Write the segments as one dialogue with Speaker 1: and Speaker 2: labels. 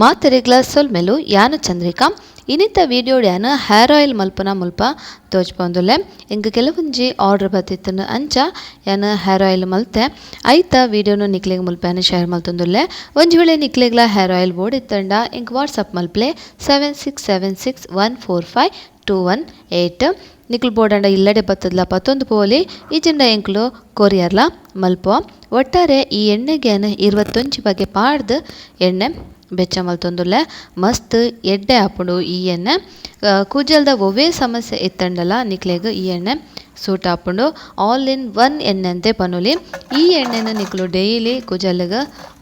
Speaker 1: ಮಾತೆರೆಗ್ಲ ಸೊಲ್ಮೆಲು ಯಾನು ಚಂದ್ರಿಕಾ. ಇನಿತ ವೀಡಿಯೋಡ್ಯಾನ ಹೇರ್ ಆಯಿಲ್ ಮಲ್ಪನ ಮುಲ್ಪ ತೋಜ್ಪೊಂದುಲ್ಲೆ. ಎಂಕ್ ಕೆಲವೊಂಜಿ ಆರ್ಡರ್ ಬತ್ತಿತ್ತುಂಡು ಅಂಚ ಯಾನು ಹೇರ್ ಆಯಿಲ್ ಮಲ್ತೆ. ಐತ ವೀಡಿಯೋನು ನಿಕ್ಲೆಗ್ ಏನು ಶೇರ್ ಮಲ್ತೊಂದುಲ್ಲೆ. ಒಂಜಿ ವೇಳೆ ನಿಕ್ಲೆಗ್ಲ ಹೇರ್ ಆಯಿಲ್ ಬೋಡಿತ್ತಂಡ ಎಂಕ್ WhatsApp ಮಲ್ಪ್ಲೆ seven six seven six one four five two one eight ನಿಕ್ಲು ಬೋಡಂಡ ಇಲ್ಲಡೆ ಬತ್ತದ್ಲ ಪತ್ತೊಂದು ಪೋಲಿ. ಈಜಿಂಡ ಎಂಕ್ಲು ಕೊರಿಯರ್ಲ ಮಲ್ಪ. ಒಟ್ಟಾರೆ ಈ ಎಣ್ಣೆಗೇನು ಇರುವತ್ತೊಂಜಿ ಬಗೆ ಪಾಡ್ದು ಎಣ್ಣೆ. ಬೆಚ್ಚ ಮಲ್ತೊಂದುಲ್ಲೆ ಮಸ್ತ್ ಎಡ್ಡೆ ಆಪುಂಡು ಈ ಎಣ್ಣೆ. ಕೂಜಲ್ದ ಒವೇ ಸಮಸ್ಯೆ ಇತ್ತಂಡಲ ನಿಕ್ಲೆಗ್ ಈ ಎಣ್ಣೆ ಸೂಟ್ ಆಪುಂಡು. ಆಲ್ ಇನ್ ಒನ್ ಎಣ್ಣೆ ಅಂತೆ ಪನುಲಿ. ಈ ಎಣ್ಣೆನ ನಿಕ್ಲು ಡೈಲಿ ಕೂಜಲ್ಗ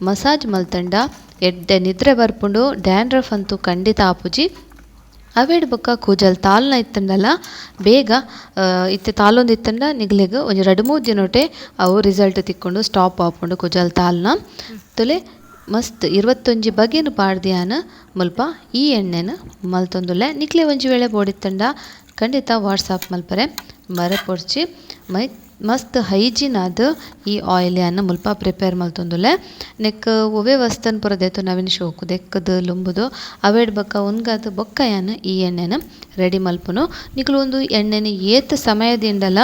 Speaker 1: ಮಸಾಜ್ ಮಲ್ತಂಡ ಎಡ್ಡೆ ನಿದ್ರೆ ಬರ್ಪುಂಡು, ಡ್ಯಾಂಡ್ರಫ್ ಅಂತೂ ಖಂಡಿತ ಆಪುಜಿ. ಅವೆಡ್ ಬೊಕ್ಕ ಕೂಜಲ್ ತಾಲ್ನ ಇತ್ತಂಡಲ್ಲ ಬೇಗ ಇತ್ತೆ ತಾಲೊಂದು ಇತ್ತಂಡ ನಿಗ್ಲೆಗ್ ಒಂಜಿ ಎರಡು ಮೂರು ದಿನೊಟೆ ಅವು ರಿಸಲ್ಟ್ ತಿಕ್ಕೊಂಡು, ಸ್ಟಾಪ್ ಆಪುಂಡು ಕೂಜಲ್ ತಾಲ್ನ. ತುಲೆ ಮಸ್ತ್ ಇರುವತ್ತೊಂಜಿ ಬಗೆನ್ ಪಾಡ್ದಿಯಾನ ಮುಲ್ಪ, ಈ ಎಣ್ಣೆನ್ ಮಲ್ತೊಂದುಲ್ಲೆ. ನಿಕ್ಲೆ ಒಂಜಿ ವೇಳೆ ಬೋಡಿತ್ತಂಡ, ಖಂಡಿತ ವಾಟ್ಸಾಪ್ ಮಲ್ಪರೆ. ಮರೆಪೊಡ್ಚಿ ಮೈ ಮಸ್ತ್ ಹೈಜೀನ್ ಆದ್ ಈ ಆಯಿಲ್ ಯಾನ್ ಮುಲ್ಪ ಪ್ರಿಪೇರ್ ಮಲ್ತೊಂದುಲ್ಲೆ. ನೆಕ್ ಒವೇ ವಸ್ತನ್ ಪುರದೇತು ನವೀನ್ ಶೋಕು, ದೆಕ್ಕದ, ಲುಂಬುದು, ಅವೇಡ್ ಬೊಕ್ಕ ಉನ್ಗಾದ್ ಬೊಕ್ಕ ಯಾನ್ ಈ ಎಣ್ಣೆನ ರೆಡಿ ಮಲ್ಪುನು. ನಿಕ್ಲು ಒಂದು ಎಣ್ಣೆನ ಏತ್ ಸಮಯದಿಂಡಲ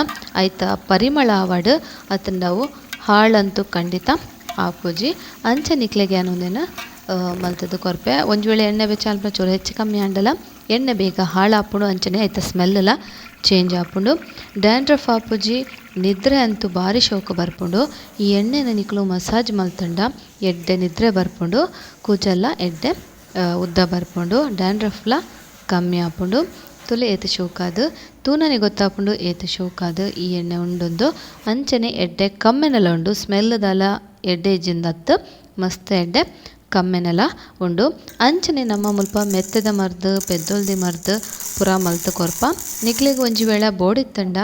Speaker 1: ಐತ ಪರಿಮಳ ಆವಡ್ ನಾವು ಹಾಳಂತೂ ಖಂಡಿತ ಆಪುಜಿ ಅಂಚೆ ನಿಕ್ಲೆಗೆ ಅನ್ನೋದನ್ನು ಮಲ್ತದ್ದು ಮಲ್ತುದು ಕೊರ್ಪೆ. ಒಂಜಿ ವೇಳೆ ಎಣ್ಣೆ ಬೆಚ್ಚ ಅಲ್ಪ ಚೂರು ಹೆಚ್ಚು ಕಮ್ಮಿ ಆಂಡಲ ಎಣ್ಣೆ ಬೇಗ ಹಾಳಾಪುಂಡು ಅಂಚನೆ ಐತ ಸ್ಮೆಲ್ಲ್ ಚೇಂಜ್ ಆಪುಂಡು ಡ್ಯಾಂಡ್ರಫ್ ಆಪುಜಿ ನಿದ್ರೆ ಅಂತೂ ಭಾರಿ ಶೋಕ ಬರ್ಪುಂಡು. ಈ ಎಣ್ಣೆನ ನಿಕ್ಲು ಮಸಾಜ್ ಮಲ್ತಂಡ ಎಡ್ಡೆ ನಿದ್ರೆ ಬರ್ಪುಂಡು, ಕೂಜಲ್ಲ ಎಡ್ಡೆ ಉದ್ದ ಬರ್ಪುಂಡು, ಡ್ಯಾಂಡ್ರಫ್ಲ ಕಮ್ಮಿ ಆಪುಂಡು. ತುಲೆ ಏತ ಶೋಕಾದ್ ತೂನನೆ ಗೊತ್ತಾಪುಂಡು ಏತ ಶೋಕಾದ್ ಈ ಎಣ್ಣೆ ಉಂಡೊಂದು ಅಂಚನೆ ಎಡ್ಡೆ ಕಮ್ಮೆನಲ್ಲ ಉಂಡು ಸ್ಮೆಲ್ ಇಜ್ಜಿಂದತ್ ಮಸ್ತ್ ಎಡ್ಡೆ ಕಮ್ಮೆನೆಲ ಉಂಡು. ಅಂಚನೆ ನಮ್ಮ ಮುಲ್ಪ ಮೆತ್ತದ ಮರ್ದು, ಪೆದ್ದೊಲ್ದಿ ಮರ್ದು, ಪುರ ಮಲ್ತು ಕೊರ್ಪ. ನಿಕ್ಲಿಗೆ ಒಂಜಿ ವೇಳೆ ಬೋಡಿತ್ತಂಡ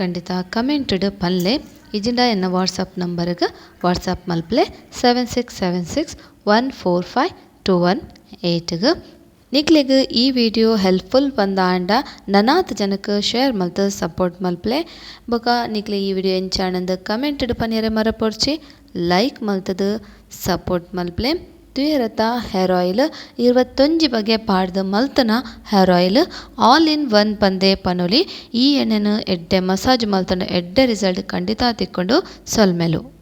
Speaker 1: ಖಂಡಿತ ಕಮೆಂಟ್ಡ್ ಪಲ್ಲೆ. ಇಜಿಂಡ ಎನ್ನ ವಾಟ್ಸಪ್ ನಂಬರ್ಗೆ WhatsApp ಮಲ್ಪ್ಲೆ seven six seven six one four five two one ಏಯ್ಟ್ಗೆ ನಿಕ್ಲಿಗೆ ಈ ವಿಡಿಯೋ ಹೆಲ್ಪ್ಫುಲ್ ಪಂದ ಆಂಡ ನನಾತ್ ಜನಕ್ಕೆ ಶೇರ್ ಮಲ್ತ್, ಸಪೋರ್ಟ್ ಮಲ್ಪಲೆ. ಬೊಕ ನಿಕ್ಲಿ ಈ ವಿಡಿಯೋ ಎಂಚಾಣಂದ್ ಕಮೆಂಟ್ಡ್ ಮರ ಮರಪೊಡ್ಚಿ ಲೈಕ್ ಮಲ್ತದ ಸಪೋರ್ಟ್ ಮಲ್ಪ್ಲೆ. ತೂಯೆರತ ಹೇರ್ ಆಯಿಲ್ ಇರುವತ್ತೊಂಜಿ ಬಗೆ ಪಾಡ್ದ್ ಮಲ್ತನ hair oil all in one ಪಂದೆ ಪನೊಲಿ. ಈ ಎಣ್ಣೆನ ಎಡ್ಡೆ ಮಸಾಜ್ ಮಲ್ತನ ಎಡ್ಡೆ ರಿಸಲ್ಟ್ ಖಂಡಿತ ತಿಕ್ಕೊಂಡು ಸೊಲ್ಮೆಲು.